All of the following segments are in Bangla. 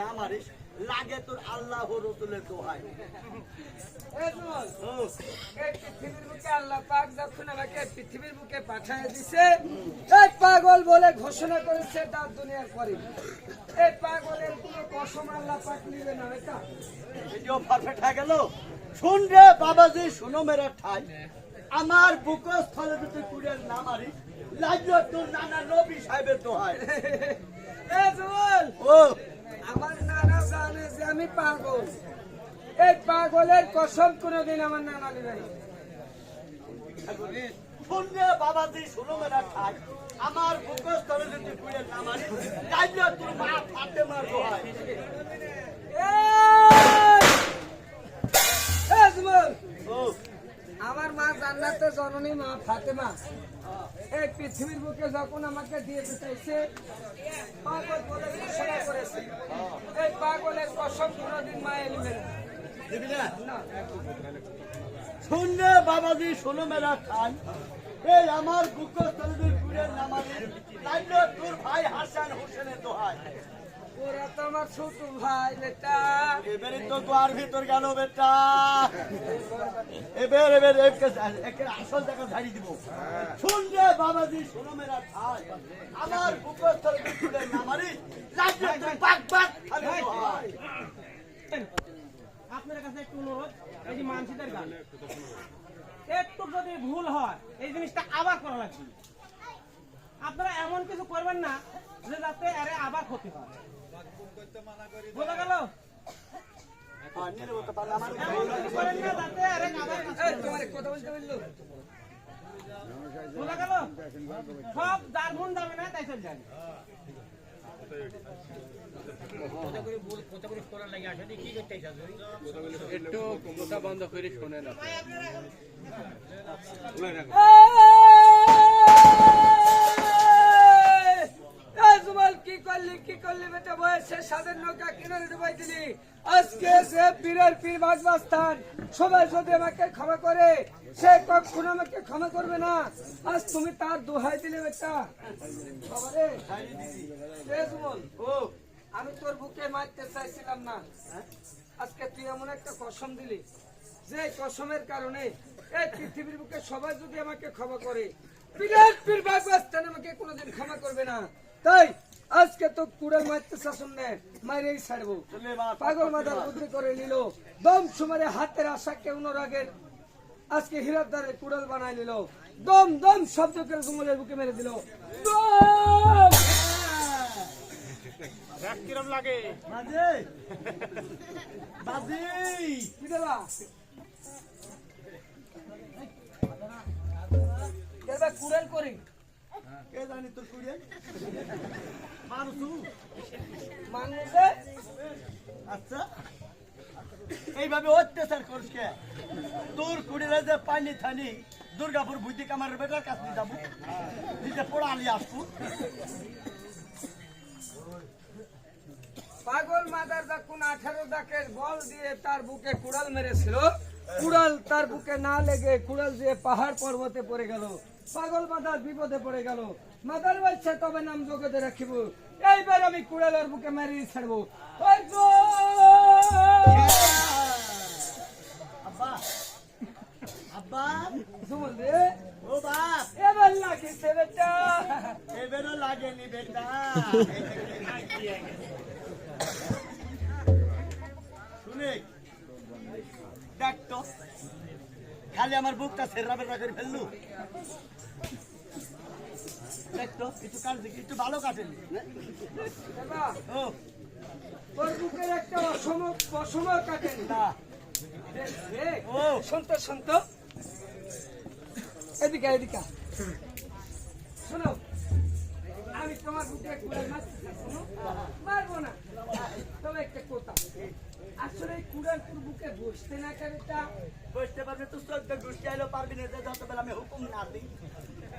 না মারিস লাগে তোর আল্লাহ রসুলের দোহাই। পৃথিবীর বুকে আল্লাহ পাক যখন আমাকে পৃথিবীর বুকে পাঠিয়ে দিছে এই পাগল বলে ঘোষণা করেছে তার দুনিয়ার পরে। এই পাগলের কোনো কসম আল্লাহ পাক নিবে না এটা ভিডিও পারফেক্ট হয়ে গেল। শুন রে বাবাজি শুনো মেরা ঠাই। আমার বুকস্থলে যদি কুড়িয়ে না মারিস লাগল তোর নানা নবী সাহেবের দোহাই। এ জুমল, ও। আমার নানা জানে যে আমি পাগল। এই পাগলের কসম কোনোদিন আমার নানা নিবে না শুন রে বাবাজি শুনো মেরা ঠাই। আমার বুকস্থলে যদি কুড়িয়ে না মারিস লাগল তোর মা ফাটে মার এই! এ ও। আমার মা জান্নাতে জননী মা ফাতেমা। এই পৃথিবীর বুকে যখন আমাকে দিয়েতে চাইছে পাগল বলে ঘোষণা করেছে। এই পাগলের কসম কোনোদিন মা এলিবে না। দিবি না? না। শুন রে বাবাজি শোনো মেরা খান। এই আমার কুড়িয়ে না তোর ভাই হাসান হোসেনের দোহাই ওরা তো আমার ছোট ভাই বেটা। এবারে তো দ্বার ভিতর গেল বেটা। এবার এবার একে আসল টাকা ঝাড়ি দিব। শুন রে বাবাজি শোনো মেরা ভাই। আমার বুকস্থল বিপুলে না লাগবে তুই পাক পাক আপনার কাছে একটু অনুরোধ এই যে মানসিদের গান। একটু যদি ভুল হয় এই জিনিসটা আবার করা লাগবে। আপনারা এমন কিছু করবেন না যে যাতে আরে আবার ক্ষতি হয়। বোঝা গেল। সব যার মন যাবে না তাই চলে যাবে একটু কথা বন্ধ করে শোনে না জুমাল কি করলি কি করলি বেটা বয়সে? সাদের নৌকা কিনারে ডুবাই দিলি আজকে যে পীরের পীর বাগবাস্তান সবাই যদি আমাকে ক্ষমা করে, সে কখনো আমাকে ক্ষমা করবে না। আজ তুমি তার দোহাই দিলে বেটা। আমি তোর বুকে মারতে চাইছিলাম না। আজকে তুই এমন একটা কসম দিলি, যে কসমের কারণে এই পৃথিবীর বুকে সবাই যদি আমাকে ক্ষমা করে বিরাট পীর বাগবাস্তান আমাকে কোনোদিন ক্ষমা করবে না। তাই আজকে তো কুড়াল মারতে শাসন নেয় মাইরেই ছাড়বো চলে পাগল মাথার বুদ্ধি করে নিল দম সুমারে হাতের আশা কেউ রাগের আজকে হীরার দ্বারে কুড়াল বানাই নিল দম দম শব্দ করে জুমলের বুকে মেরে দিল দম! কিরম লাগে বাজে বাজি কি দেবা কুড়াল করি কে জানি তোর কুড়িয়ে মানুষ মানুষে আচ্ছা। এইভাবে অত্যাচার তোর কুড়িলে যে পানি থানি দুর্গাপুর বুদ্ধি কামারের বেটার কাছে যাব। নিজে পড়া আসব। পাগল মাদার যখন আঠারো দাকের বল দিয়ে তার বুকে কুড়াল মেরেছিল? কুড়াল তার বুকে না লেগে কুড়াল দিয়ে পাহাড় পর্বতে পড়ে গেল। পাগল মাদার বিপদে পড়ে গেল। মাদার বাচ্চা তবে নাম জগতে রাখিব। এইবার আমি কুড়ালের বুকে মেরিয়ে ছাড়বো! আব্বা। আব্বা। সুমন ও বাপ। এবার লাগিছে বেটা। এবারও লাগেনি বেটা। শুনে। তো। খালি আমার বুকটা সেরা বেরা করে ফেললু। দেখ তো একটু কাটছে একটু ভালো কাটেনি। ও। তোর বুকের একটা অসম অসম কাটেনি। না। ও। ও শুনত শুনত এদিকে এদিকে। শোনো আমি তোমার বুকে কুড়াল মারবো না। তবে একটা কথা। আসলে কুড়াল তোর বুকে বসতে না কারেটা পারবে তো চোদ্দ গোষ্ঠী পারবি না যে যত আমি হুকুম না দিই।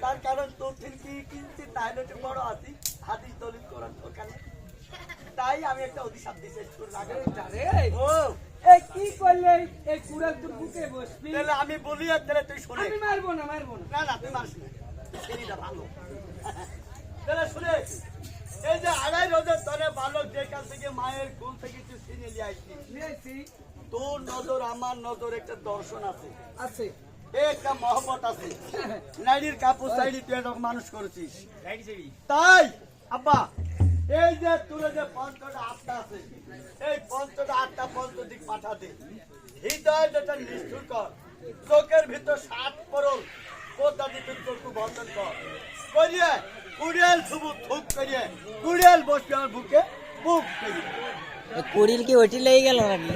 তার কারণ তোর একটু বড় দলিত করার তাই আমি একটা অভিশাপ ও। এই কি করলে এই- তোর বুকে বসবি? তাহলে আমি বলি আর তাহলে তুই শুনে। আমি মারবো না মারবো না। না না তুই না। ছেলেটা ভালো। তাহলে শুনে এই যে আড়াই রোজের তরে বালক যে যেখান থেকে মায়ের কোল থেকে কিছু ছিনে নিয়ে নিয়েছি তোর নজর আমার নজর একটা দর্শন আছে। আছে। এ একটা মহব্বত আছে। নারীর কাপড় চাইলি তুই এরকম মানুষ করেছিস। তাই? আব্বা এই যে তোর যে পঞ্চটা আটটা আছে এই পঞ্চটা আটটা পঞ্চ দিক পাঠাতে। হৃদয় যেটা নিষ্ঠুর কর চোখের ভিতর সাত পরল পদ্মা দিতে চোখ বন্ধন কর। করিয়ে কুড়িয়াল শুভ থুক করিয়ে কুড়িয়াল বসবে আমার বুকে বুক করিয়ে কুড়িল কি ওটি লেগে গেল নাকি?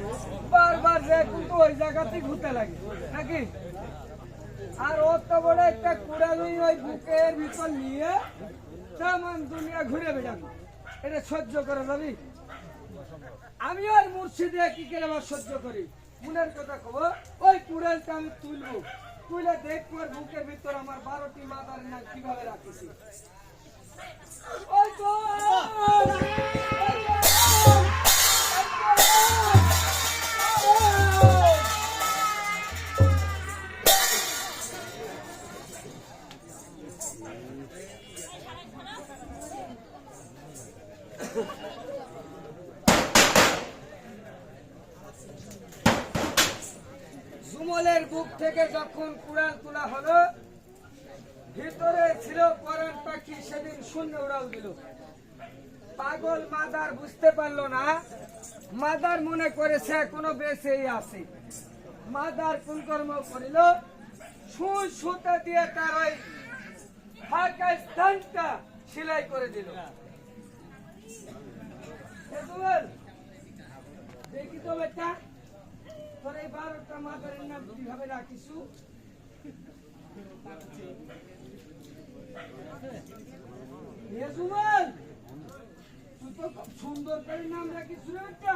বারবার যে কিন্তু ওই জায়গাতেই ঘুরতে লাগে, নাকি? আর অত বড় একটা কুড়ালি ওই বুকের ভিতর নিয়ে তেমন দুনিয়া ঘুরে বেড়াবি। এটা সহ্য করে যাবি আমি আর মুর্শিদে কি করে আবার সহ্য করি। মনের কথা কব, ওই কুড়ালটা আমি তুলবো। তুলে দেখব আর বুকের ভিতর আমার বারোটি মাদার না কীভাবে রাখিছি ওই গো! সুমলের বুক থেকে যখন কুড়াল তোলা হলো, ভিতরে ছিল পরাণ পাখি, সেদিন শূন্য উড়াল দিল। পাগল মাদার বুঝতে পারল না, মাদার মনে করেছে কোনো বেঁচেই আছে। মাদার কুলকর্ম করিল, সুই সুতা দিয়ে তার ওই ফাঁকা স্থানটা সেলাই করে দিল। দেখি তো বেটা নাম কীভাবে তুই তো খুব সুন্দর করে নাম রাখিস বেটা।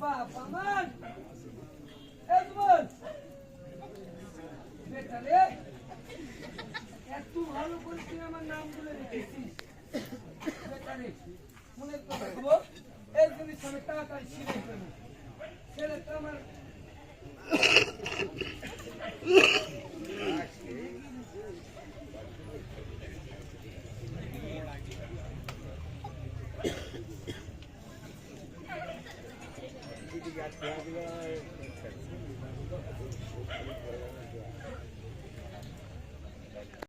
বাপ আমার!